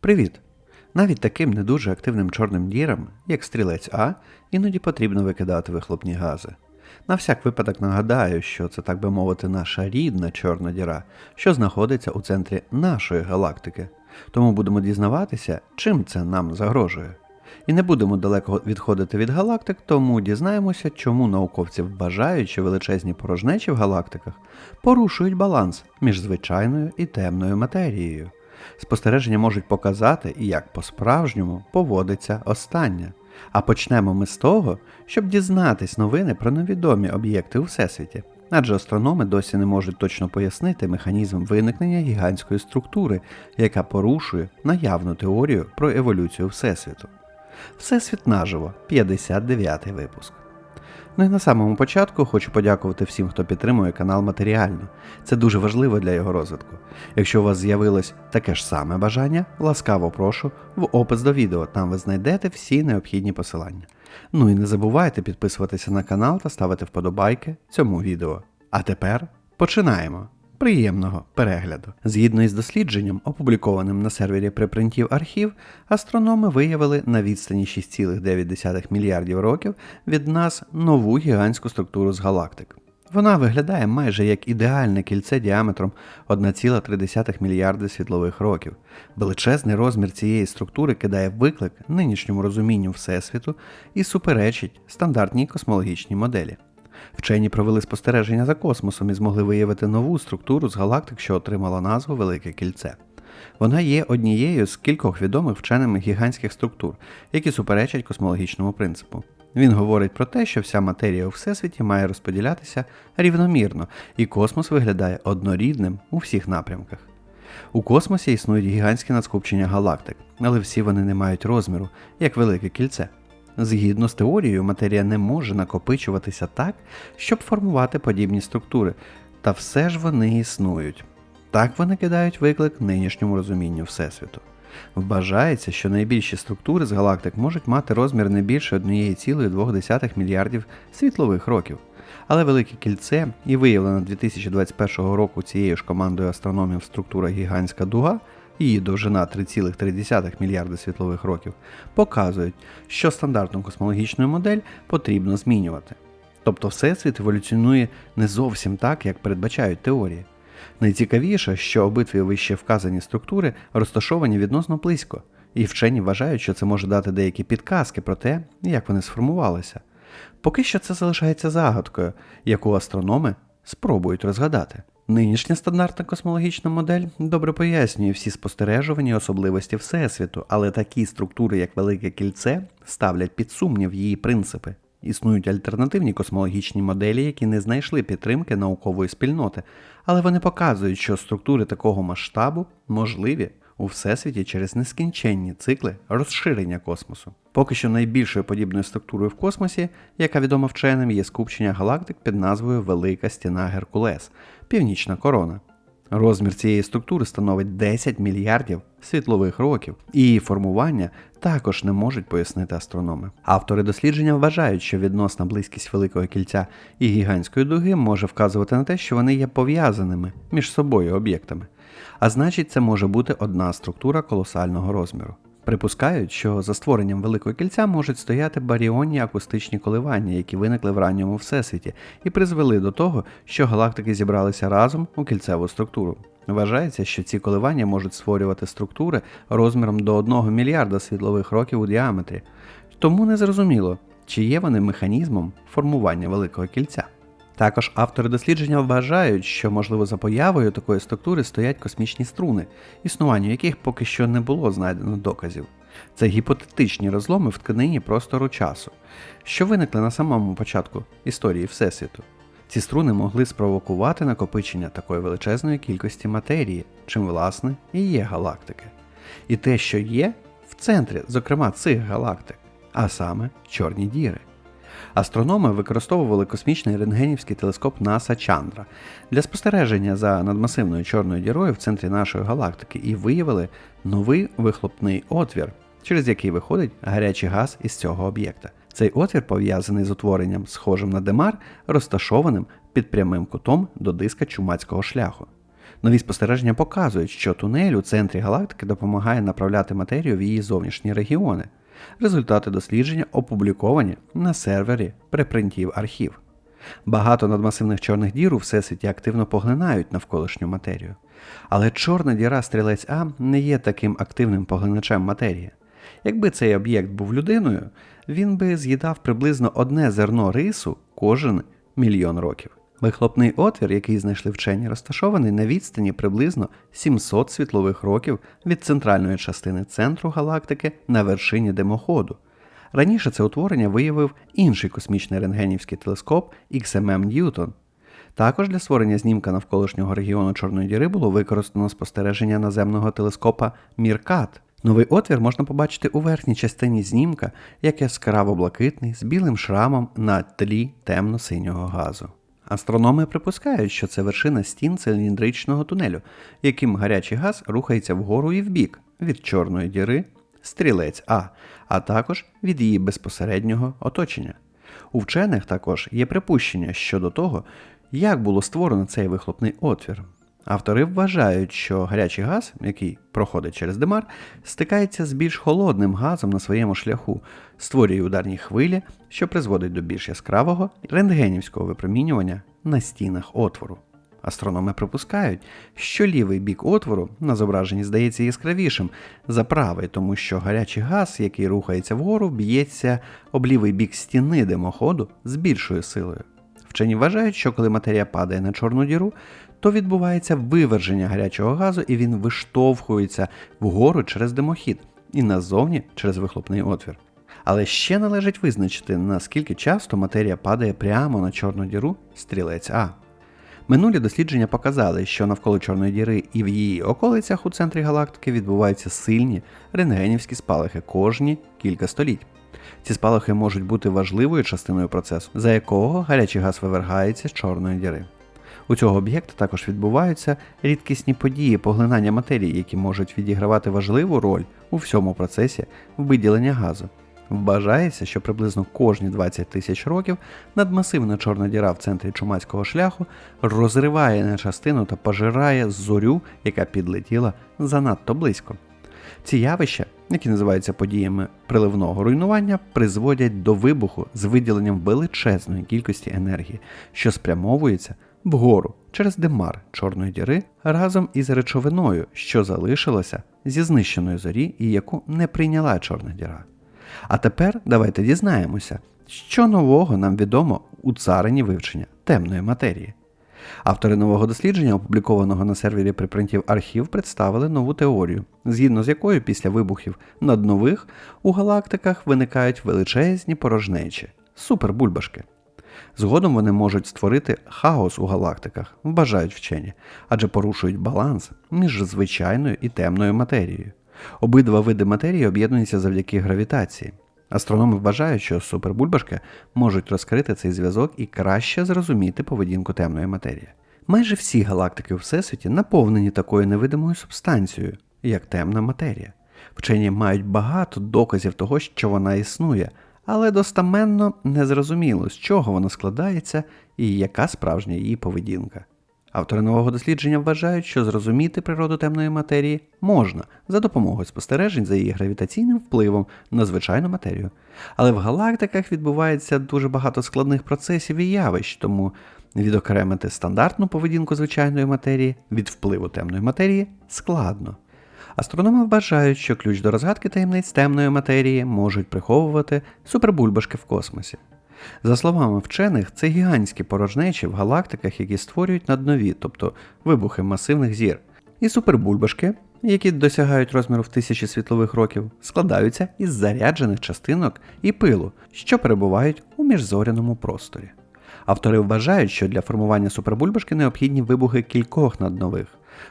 Привіт! Навіть таким не дуже активним чорним дірам, як стрілець А, іноді потрібно викидати вихлопні гази. На всяк випадок нагадаю, що це, так би мовити, наша рідна чорна діра, що знаходиться у центрі нашої галактики. Тому будемо дізнаватися, чим це нам загрожує. І не будемо далеко відходити від галактик, тому дізнаємося, чому науковці вважають, що величезні порожнечі в галактиках порушують баланс між звичайною і темною матерією. Спостереження можуть показати, як по-справжньому поводиться остання. А почнемо ми з того, щоб дізнатись новини про невідомі об'єкти у Всесвіті. Адже астрономи досі не можуть точно пояснити механізм виникнення гігантської структури, яка порушує наявну теорію про еволюцію Всесвіту. Всесвіт наживо, 59 випуск. Ну і на самому початку хочу подякувати всім, хто підтримує канал матеріально. Це дуже важливо для його розвитку. Якщо у вас з'явилось таке ж саме бажання, ласкаво прошу в опис до відео, там ви знайдете всі необхідні посилання. Ну і не забувайте підписуватися на канал та ставити вподобайки цьому відео. А тепер починаємо! Приємного перегляду. Згідно із дослідженням, опублікованим на сервері припринтів архів, астрономи виявили на відстані 6,9 мільярдів років від нас нову гігантську структуру з галактик. Вона виглядає майже як ідеальне кільце діаметром 1,3 мільярди світлових років. Величезний розмір цієї структури кидає виклик нинішньому розумінню Всесвіту і суперечить стандартній космологічній моделі. Вчені провели спостереження за космосом і змогли виявити нову структуру з галактик, що отримала назву Велике Кільце. Вона є однією з кількох відомих вченими гігантських структур, які суперечать космологічному принципу. Він говорить про те, що вся матерія у всесвіті має розподілятися рівномірно, і космос виглядає однорідним у всіх напрямках. У космосі існують гігантські надскупчення галактик, але всі вони не мають розміру, як велике кільце. Згідно з теорією, матерія не може накопичуватися так, щоб формувати подібні структури, та все ж вони існують. Так вони кидають виклик нинішньому розумінню Всесвіту. Вважається, що найбільші структури з галактик можуть мати розмір не більше 1,2 мільярдів світлових років. Але Велике Кільце і виявлена 2021 року цією ж командою астрономів структура Гігантська дуга, її довжина 3,3 мільярди світлових років, показують, що стандартну космологічну модель потрібно змінювати. Тобто Всесвіт еволюціонує не зовсім так, як передбачають теорії. Найцікавіше, що обидві вище вказані структури розташовані відносно близько, і вчені вважають, що це може дати деякі підказки про те, як вони сформувалися. Поки що це залишається загадкою, яку астрономи спробують розгадати. Нинішня стандартна космологічна модель добре пояснює всі спостережувані особливості Всесвіту, але такі структури, як Велике Кільце, ставлять під сумнів її принципи. Існують альтернативні космологічні моделі, які не знайшли підтримки наукової спільноти, але вони показують, що структури такого масштабу можливі у всесвіті через нескінченні цикли розширення космосу. Поки що найбільшою подібною структурою в космосі, яка відома вченим, є скупчення галактик під назвою Велика Стіна Геркулес, Північна Корона. Розмір цієї структури становить 10 мільярдів світлових років, і її формування також не можуть пояснити астрономи. Автори дослідження вважають, що відносна близькість Великого кільця і гігантської дуги може вказувати на те, що вони є пов'язаними між собою об'єктами. А значить, це може бути одна структура колосального розміру. Припускають, що за створенням Великого кільця можуть стояти баріонні акустичні коливання, які виникли в ранньому всесвіті, і призвели до того, що галактики зібралися разом у кільцеву структуру. Вважається, що ці коливання можуть створювати структури розміром до 1 мільярда світлових років у діаметрі, тому незрозуміло, чи є вони механізмом формування Великого кільця. Також автори дослідження вважають, що, можливо, за появою такої структури стоять космічні струни, існуванню яких поки що не було знайдено доказів. Це гіпотетичні розломи в тканині простору часу, що виникли на самому початку історії Всесвіту. Ці струни могли спровокувати накопичення такої величезної кількості матерії, чим, власне, і є галактики. І те, що є в центрі, зокрема, цих галактик, а саме чорні діри. Астрономи використовували космічний рентгенівський телескоп НАСА Чандра для спостереження за надмасивною чорною дірою в центрі нашої галактики і виявили новий вихлопний отвір, через який виходить гарячий газ із цього об'єкта. Цей отвір пов'язаний з утворенням, схожим на демар, розташованим під прямим кутом до диска чумацького шляху. Нові спостереження показують, що тунель у центрі галактики допомагає направляти матерію в її зовнішні регіони. Результати дослідження опубліковані на сервері препринтів архів. Багато надмасивних чорних дір у всесвіті активно поглинають навколишню матерію. Але чорна діра стрілець А не є таким активним поглиначем матерії. Якби цей об'єкт був людиною, він би з'їдав приблизно одне зерно рису кожен мільйон років. Вихлопний отвір, який знайшли вчені, розташований на відстані приблизно 700 світлових років від центральної частини центру галактики на вершині димоходу. Раніше це утворення виявив інший космічний рентгенівський телескоп XMM Newton. Також для створення знімка навколишнього регіону Чорної діри було використано спостереження наземного телескопа Міркат. Новий отвір можна побачити у верхній частині знімка, як яскраво блакитний з білим шрамом на тлі темно-синього газу. Астрономи припускають, що це вершина стін циліндричного тунелю, яким гарячий газ рухається вгору і вбік від Чорної діри, стрілець А, а також від її безпосереднього оточення. У вчених також є припущення щодо того, як було створено цей вихлопний отвір. Автори вважають, що гарячий газ, який проходить через димар, стикається з більш холодним газом на своєму шляху, створює ударні хвилі, що призводить до більш яскравого рентгенівського випромінювання на стінах отвору. Астрономи припускають, що лівий бік отвору на зображенні здається яскравішим за правий, тому що гарячий газ, який рухається вгору, б'ється об лівий бік стіни димоходу з більшою силою. Вчені вважають, що коли матерія падає на чорну діру, то відбувається виверження гарячого газу і він виштовхується вгору через димохід і назовні через вихлопний отвір. Але ще належить визначити, наскільки часто матерія падає прямо на чорну діру стрілець А. Минулі дослідження показали, що навколо Чорної діри і в її околицях у центрі галактики відбуваються сильні рентгенівські спалахи кожні кілька століть. Ці спалахи можуть бути важливою частиною процесу, за якого гарячий газ вивергається з чорної діри. У цього об'єкта також відбуваються рідкісні події поглинання матерії, які можуть відігравати важливу роль у всьому процесі виділення газу. Вважається, що приблизно кожні 20 тисяч років надмасивна чорна діра в центрі чумацького шляху розриває на частину та пожирає зорю, яка підлетіла занадто близько. Ці явища, які називаються подіями приливного руйнування, призводять до вибуху з виділенням величезної кількості енергії, що спрямовується вгору через димар чорної діри разом із речовиною, що залишилося зі знищеної зорі і яку не прийняла чорна діра. А тепер давайте дізнаємося, що нового нам відомо у царині вивчення темної матерії. Автори нового дослідження, опублікованого на сервері припринтів архів, представили нову теорію, згідно з якою після вибухів наднових у галактиках виникають величезні порожнечі супербульбашки. Згодом вони можуть створити хаос у галактиках, вважають вчені, адже порушують баланс між звичайною і темною матерією. Обидва види матерії об'єднуються завдяки гравітації. Астрономи вважають, що супербульбашки можуть розкрити цей зв'язок і краще зрозуміти поведінку темної матерії. Майже всі галактики у Всесвіті наповнені такою невидимою субстанцією, як темна матерія. Вчені мають багато доказів того, що вона існує, але достаменно незрозуміло, з чого вона складається і яка справжня її поведінка. Автори нового дослідження вважають, що зрозуміти природу темної матерії можна за допомогою спостережень за її гравітаційним впливом на звичайну матерію. Але в галактиках відбувається дуже багато складних процесів і явищ, тому відокремити стандартну поведінку звичайної матерії від впливу темної матерії складно. Астрономи вважають, що ключ до розгадки таємниць темної матерії можуть приховувати супербульбашки в космосі. За словами вчених, це гігантські порожнечі в галактиках, які створюють наднові, тобто вибухи масивних зір. І супербульбашки, які досягають розміру в тисячі світлових років, складаються із заряджених частинок і пилу, що перебувають у міжзоряному просторі. Автори вважають, що для формування супербульбашки необхідні вибухи кількох наднових.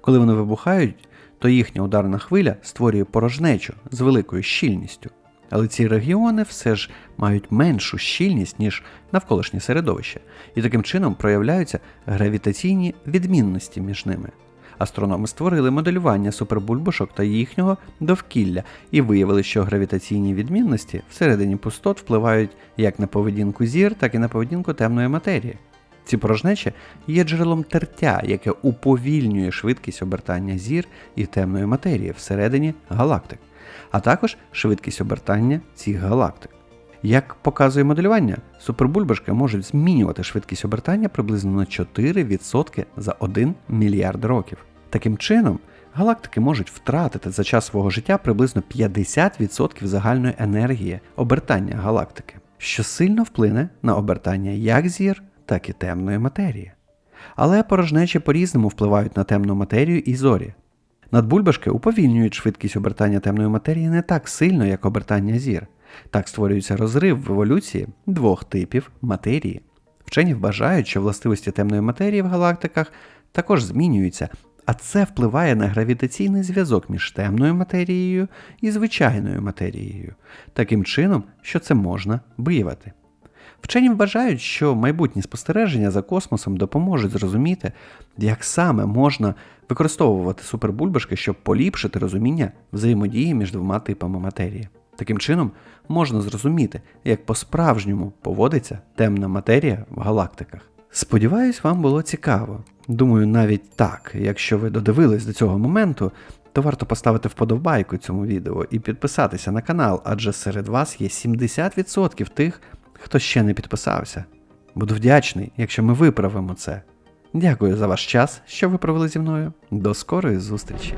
Коли вони вибухають, то їхня ударна хвиля створює порожнечу з великою щільністю. Але ці регіони все ж мають меншу щільність, ніж навколишнє середовище, і таким чином проявляються гравітаційні відмінності між ними. Астрономи створили моделювання супербульбашок та їхнього довкілля і виявили, що гравітаційні відмінності всередині пустот впливають як на поведінку зір, так і на поведінку темної матерії. Ці порожнечі є джерелом тертя, яке уповільнює швидкість обертання зір і темної матерії всередині галактик, а також швидкість обертання цих галактик. Як показує моделювання, супербульбашки можуть змінювати швидкість обертання приблизно на 4% за 1 мільярд років. Таким чином, галактики можуть втратити за час свого життя приблизно 50% загальної енергії обертання галактики, що сильно вплине на обертання як зір, так і темної матерії. Але порожнечі по-різному впливають на темну матерію і зорі. Надбульбашки уповільнюють швидкість обертання темної матерії не так сильно, як обертання зір. Так створюється розрив в еволюції двох типів матерії. Вчені вважають, що властивості темної матерії в галактиках також змінюються, а це впливає на гравітаційний зв'язок між темною матерією і звичайною матерією, таким чином, що це можна виявити. Вчені вважають, що майбутні спостереження за космосом допоможуть зрозуміти, як саме можна використовувати супербульбашки, щоб поліпшити розуміння взаємодії між двома типами матерії. Таким чином, можна зрозуміти, як по-справжньому поводиться темна матерія в галактиках. Сподіваюсь, вам було цікаво. Думаю, навіть так, якщо ви додивились до цього моменту, то варто поставити вподобайку цьому відео і підписатися на канал, адже серед вас є 70% тих, хто ще не підписався. Буду вдячний, якщо ми виправимо це. Дякую за ваш час, що ви провели зі мною. До скорої зустрічі!